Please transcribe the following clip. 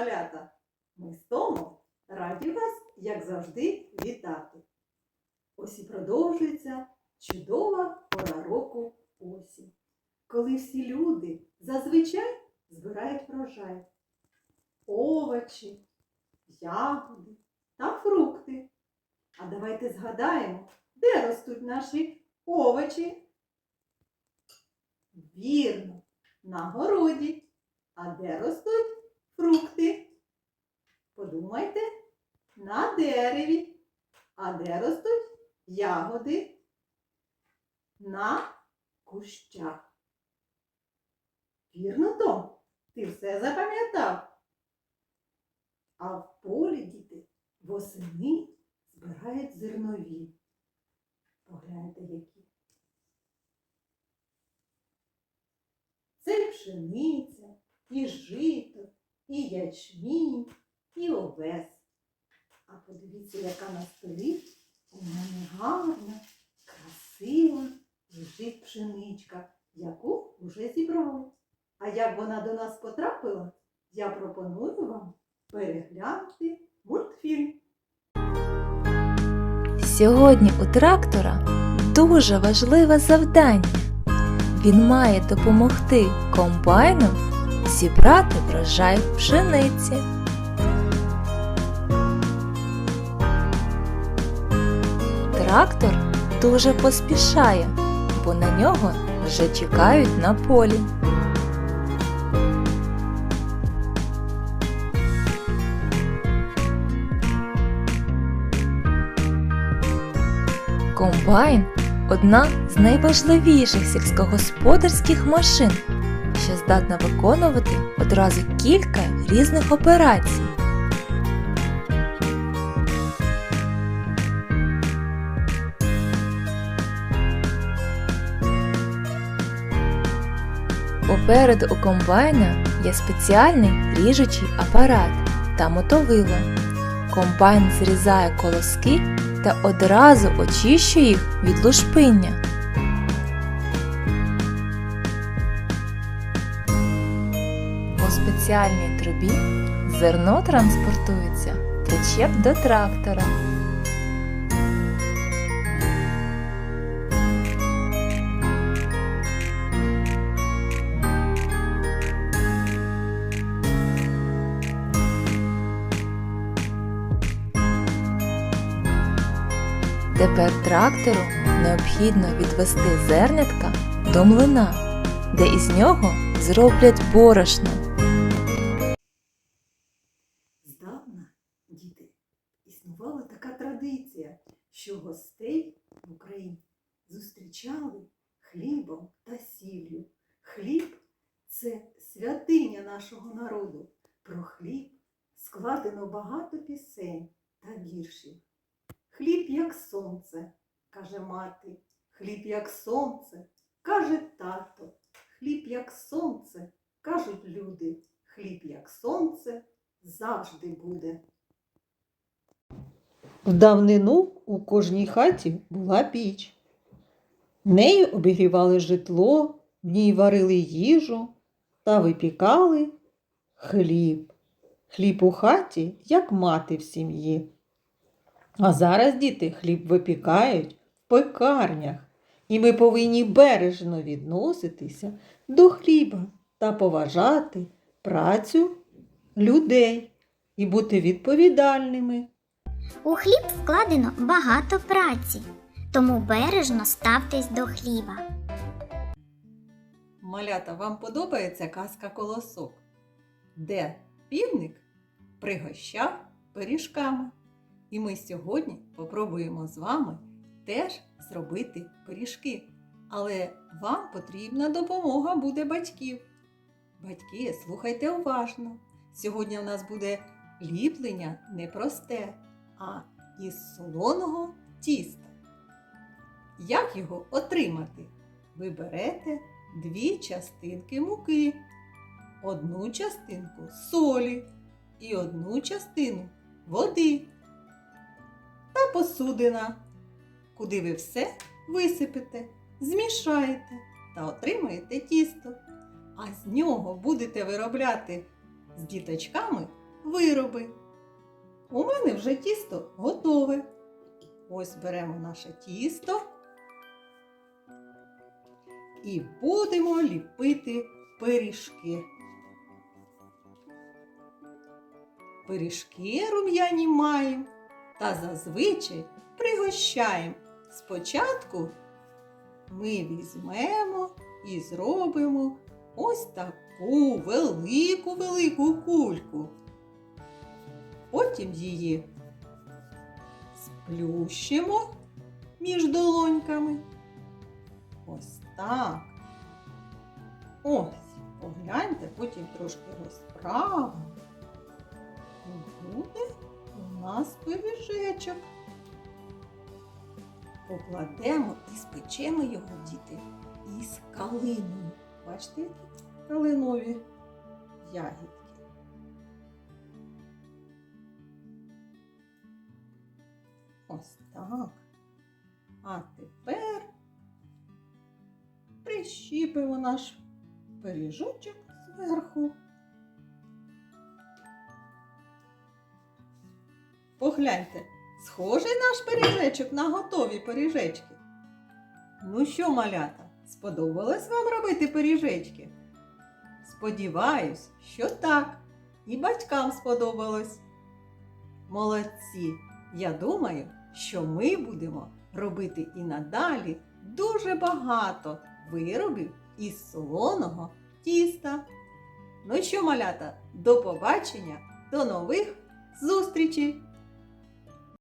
малята! Ми з Томом раді вас, як завжди, вітати. Ось і продовжується чудова пора року осінь, коли всі люди зазвичай збирають врожай. Овочі, ягоди та фрукти. А давайте згадаємо, де ростуть наші овочі. Вірно, на городі. А де ростуть фрукти? Подумайте, на дереві. А де ростуть ягоди? На кущах. Вірно, Том? Ти все запам'ятав? А в полі діти восени збирають зернові. Погляньте, які. Це пшениця, і жито, і ячмінь, і овес. А подивіться, яка на столі у мене гарна, красива лежить пшеничка, яку вже зібрали. А як вона до нас потрапила, я пропоную вам переглянути мультфільм. Сьогодні у трактора дуже важливе завдання. Він має допомогти комбайну зібрати врожай пшениці. Трактор дуже поспішає, бо на нього вже чекають на полі. Комбайн одна з найважливіших сільськогосподарських машин, що здатна виконувати одразу кілька різних операцій. Попереду у комбайна є спеціальний ріжучий апарат та мотовило. Комбайн зрізає колоски та одразу очищує їх від лушпиння. Спеціальній трубі зерно транспортується причеп до трактора. Тепер трактору необхідно відвести зернятка до млина, де із нього зроблять борошно. Зустрічали хлібом та сіллю. Хліб це святиня нашого народу. Про хліб складено багато пісень та віршів. Хліб як сонце, каже мати, хліб як сонце, каже тато, хліб як сонце, кажуть люди, хліб як сонце завжди буде. В давнину у кожній хаті була піч. Нею обігрівали житло, в ній варили їжу та випікали хліб. Хліб у хаті, як мати в сім'ї. А зараз діти хліб випікають в пекарнях, і ми повинні бережно відноситися до хліба та поважати працю людей і бути відповідальними. У хліб вкладено багато праці, тому бережно ставтесь до хліба. Малята, вам подобається казка колосок, де півник пригощав пиріжками. І ми сьогодні попробуємо з вами теж зробити пиріжки. Але вам потрібна допомога буде батьків. Батьки, слухайте уважно. Сьогодні у нас буде ліплення не просте, а із солоного тіста. Як його отримати? Ви берете дві частинки муки, одну частинку солі і одну частину води та посудина, куди ви все висипете, змішаєте та отримаєте тісто. А з нього будете виробляти з діточками вироби. У мене вже тісто готове. Ось беремо наше тісто і будемо ліпити пиріжки. Пиріжки рум'яні маємо та зазвичай пригощаємо. Спочатку ми візьмемо і зробимо ось таку велику велику кульку. Потім її сплющимо між долоньками. Ось так. Ось, погляньте, потім трошки розправимо. І буде у нас пиріжечок. Покладемо і спечемо його, діти, із калиною. Бачите, які калинові ягідки. Ось так. А тепер прищіпимо наш пиріжочок зверху. Погляньте, схожий наш пиріжечок на готові пиріжечки. Ну що, малята, сподобалось вам робити пиріжечки? Сподіваюсь, що так. І батькам сподобалось. Молодці! Я думаю, що ми будемо робити і надалі дуже багато виробів із солоного тіста. Ну що, малята, до побачення, до нових зустрічей!